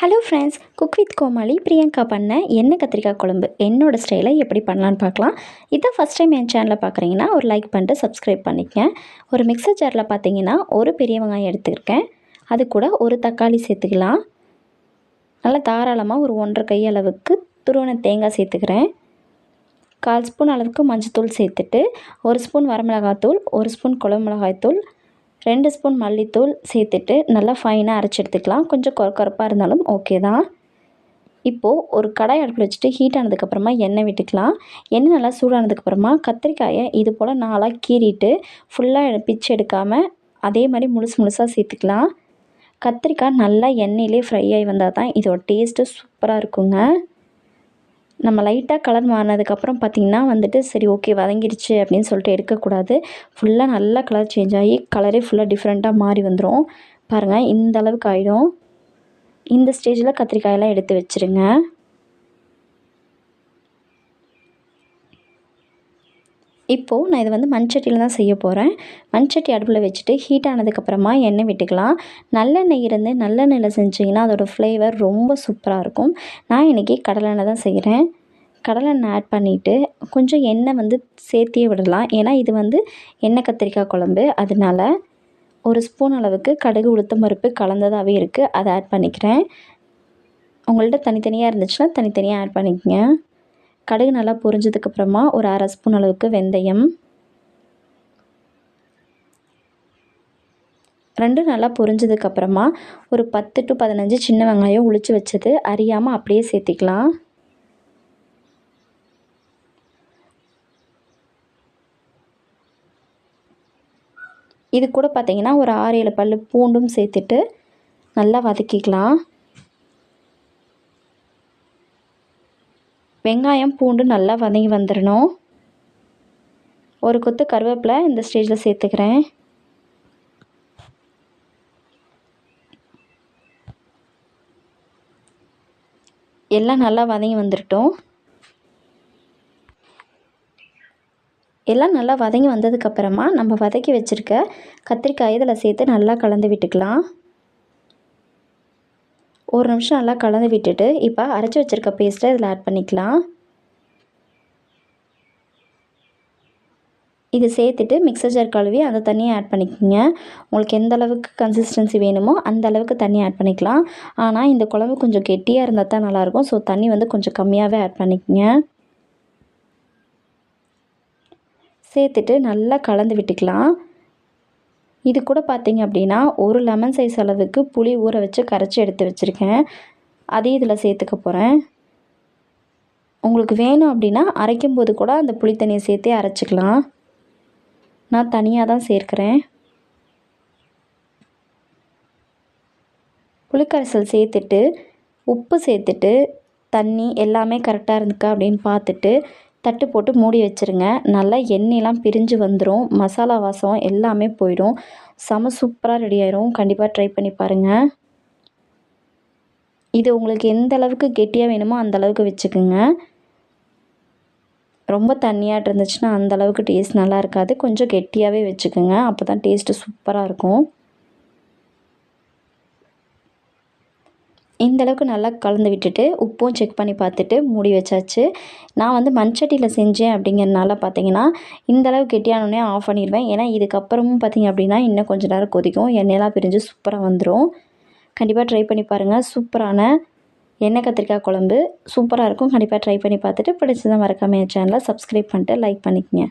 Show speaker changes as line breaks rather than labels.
Hello friends cook with Comali Priyanka பண்ண எண்ணெய் கத்திரிக்காய் குழம்பு என்னோடய ஸ்டைலை எப்படி பண்ணலான்னு பார்க்கலாம் இதான் ஃபஸ்ட் டைம் என் சேனலில் பார்க்குறீங்கன்னா ஒரு லைக் பண்ணிட்டு சப்ஸ்கிரைப் பண்ணிக்கங்க. ஒரு மிக்சர் ஜாரில் பார்த்தீங்கன்னா ஒரு பெரிய வெங்காயம் எடுத்துருக்கேன். அது கூட ஒரு தக்காளி சேர்த்துக்கலாம். நல்லா தாராளமாக ஒரு ஒன்றரை கை அளவுக்கு துருவன தேங்காய் சேர்த்துக்கிறேன். கால் ஸ்பூன் அளவுக்கு மஞ்சத்தூள் சேர்த்துட்டு ஒரு ஸ்பூன் வரமிளகாத்தூள் ஒரு ஸ்பூன் குழம்பு மிளகாய் தூள் ரெண்டு ஸ்பூன் மல்லித்தூள் சேர்த்துட்டு நல்லா ஃபைனாக அரைச்சி எடுத்துக்கலாம். கொஞ்சம் கொரப்பாக இருந்தாலும் ஓகே தான். இப்போது ஒரு கடாய் அடுப்பில் வச்சுட்டு ஹீட் ஆனதுக்கப்புறமா எண்ணெய் விட்டுக்கலாம். எண்ணெய் நல்லா சூடானதுக்கப்புறமா கத்திரிக்காயை இது போல் நாளாக கீறிட்டு ஃபுல்லாக பிச்சு எடுக்காமல் அதே மாதிரி முழுசு முழுசாக சேர்த்துக்கலாம். கத்திரிக்காய் நல்லா எண்ணெயிலே ஃப்ரை ஆகி வந்தால் தான் இதோட டேஸ்ட்டு சூப்பராக இருக்குங்க. நம்ம லைட்டாக கலர் மாறினதுக்கப்புறம் பார்த்திங்கன்னா வந்துட்டு சரி ஓகே வதங்கிடுச்சு அப்படின்னு சொல்லிட்டு எடுக்கக்கூடாது. ஃபுல்லாக நல்லா கலர் சேஞ்ச் ஆகி கலரே ஃபுல்லாக டிஃப்ரெண்ட்டாக மாறி வந்துடும் பாருங்கள் இந்த அளவுக்கு ஆகிடும் இந்த ஸ்டேஜில் கத்திரிக்காயெல்லாம் எடுத்து வச்சுருங்க. இப்போது நான் இதை வந்து மண்சட்டியில் தான் செய்ய போகிறேன் மண்சட்டி அடுப்பில் வச்சுட்டு ஹீட் ஆனதுக்கப்புறமா எண்ணெய் விட்டுக்கலாம். நல்லெண்ணெய் இருந்து நல்லெண்ணெயில் செஞ்சிங்கன்னா அதோடய ஃப்ளேவர் ரொம்ப சூப்பராக இருக்கும். நான் இன்றைக்கி கடலெண்ணெய் தான் செய்கிறேன் கடலெண்ணெய் ஆட் பண்ணிவிட்டு கொஞ்சம் எண்ணெய் வந்து சேர்த்தியே விடலாம். ஏன்னா இது வந்து எண்ணெய் கத்திரிக்காய் குழம்பு. அதனால ஒரு ஸ்பூன் அளவுக்கு கடுகு உளுத்தம் பருப்பு கலந்ததாகவே இருக்குது அதை ஆட் பண்ணிக்கிறேன். உங்கள்கிட்ட தனித்தனியாக இருந்துச்சுன்னா தனித்தனியாக ஆட் பண்ணிக்கோங்க. கடுகு நல்லா பொரிஞ்சதுக்கப்புறமா ஒரு அரை ஸ்பூன் அளவுக்கு வெந்தயம். ரெண்டும் நல்லா பொரிஞ்சதுக்கப்புறமா ஒரு பத்து டு பதினஞ்சு சின்ன வெங்காயம் உளிச்சு வச்சது. அறியாமல் அப்படியே சேர்த்திக்கலாம். இது கூட பார்த்திங்கன்னா ஒரு ஆறு ஏழு பல் பூண்டும் சேர்த்துட்டு நல்லா வதக்கிக்கலாம். வெங்காயம் பூண்டு நல்லா வதங்கி வந்துடணும் ஒரு கொத்து கருவேப்பிலை இந்த ஸ்டேஜில் சேர்த்துக்கிறேன். எல்லாம் நல்லா வதங்கி வந்துட்டோம் எல்லாம் நல்லா வதங்கி வந்ததுக்கப்புறமா நம்ம வதக்கி வச்சுருக்க கத்திரிக்காய் இதில் சேர்த்து நல்லா கலந்து விட்டுக்கலாம். ஒரு நிமிஷம் நல்லா கலந்து விட்டுட்டு இப்போ அரைச்சி வச்சுருக்க பேஸ்ட்டை இதில் ஆட் பண்ணிக்கலாம். இது சேர்த்துட்டு மிக்சர் ஜார் கழுவி அந்த தண்ணியை ஆட் பண்ணிக்கோங்க. உங்களுக்கு எந்த அளவுக்கு கன்சிஸ்டன்சி வேணுமோ அந்த அளவுக்கு தண்ணி ஆட் பண்ணிக்கலாம். ஆனால் இந்த குழம்பு கொஞ்சம் கெட்டியாக இருந்தால் தான் நல்லாயிருக்கும் ஸோ தண்ணி வந்து கொஞ்சம் கம்மியாகவே ஆட் பண்ணிக்கோங்க. சேர்த்துட்டு நல்லா கலந்து விட்டுக்கலாம். இது கூட பார்த்திங்க அப்படின்னா ஒரு லெமன் சைஸ் அளவுக்கு புளி ஊற வச்சு கரைச்சி எடுத்து வச்சுருக்கேன். அதையும் இதில் சேர்த்துக்க போகிறேன் உங்களுக்கு வேணும் அப்படின்னா அரைக்கும் போது கூட அந்த புளி தண்ணியை சேர்த்தே அரைச்சிக்கலாம். நான் தனியாக தான் சேர்க்குறேன். புளிக்கரைசல் சேர்த்துட்டு உப்பு சேர்த்துட்டு தண்ணி எல்லாமே கரெக்டாக இருந்துக்கா அப்படின்னு பார்த்துட்டு தட்டு போட்டு மூடி வச்சுருங்க. நல்லா எண்ணெயெலாம் பிரிஞ்சு வந்துடும் மசாலா வாசம் எல்லாமே போயிடும். செம சூப்பராக ரெடி ஆயிரும். கண்டிப்பாக ட்ரை பண்ணி பாருங்கள் இது உங்களுக்கு எந்த அளவுக்கு கெட்டியாக வேணுமோ அந்த அளவுக்கு வச்சுக்கோங்க. ரொம்ப தண்ணியாக இருந்துச்சுன்னா அந்த அளவுக்கு டேஸ்ட் நல்லா இருக்காது. கொஞ்சம் கெட்டியாகவே வச்சுக்கோங்க. அப்போ தான் டேஸ்ட்டு சூப்பராக இருக்கும். இந்தளவுக்கு நல்லா கலந்து விட்டுட்டு உப்பும் செக் பண்ணி பார்த்துட்டு மூடி வச்சாச்சு. நான் வந்து மண்சட்டியில் செஞ்சேன் அப்படிங்கிறனால பார்த்தீங்கன்னா இந்தளவு கெட்டியானோடனே ஆஃப் பண்ணிடுவேன். ஏன்னா இதுக்கப்புறமும் பார்த்திங்க அப்படின்னா இன்னும் கொஞ்சம் நேரம் கொதிக்கும். எண்ணெயெல்லாம் பிரிஞ்சு சூப்பராக வந்துடும் கண்டிப்பாக ட்ரை பண்ணி பாருங்கள் சூப்பரான எண்ணெய் கத்திரிக்காய் குழம்பு சூப்பராக இருக்கும். கண்டிப்பாக ட்ரை பண்ணி பார்த்துட்டு பிடிச்சதை மறக்காமல் என் சேனலை சப்ஸ்கிரைப் பண்ணிட்டு லைக் பண்ணிக்கங்க.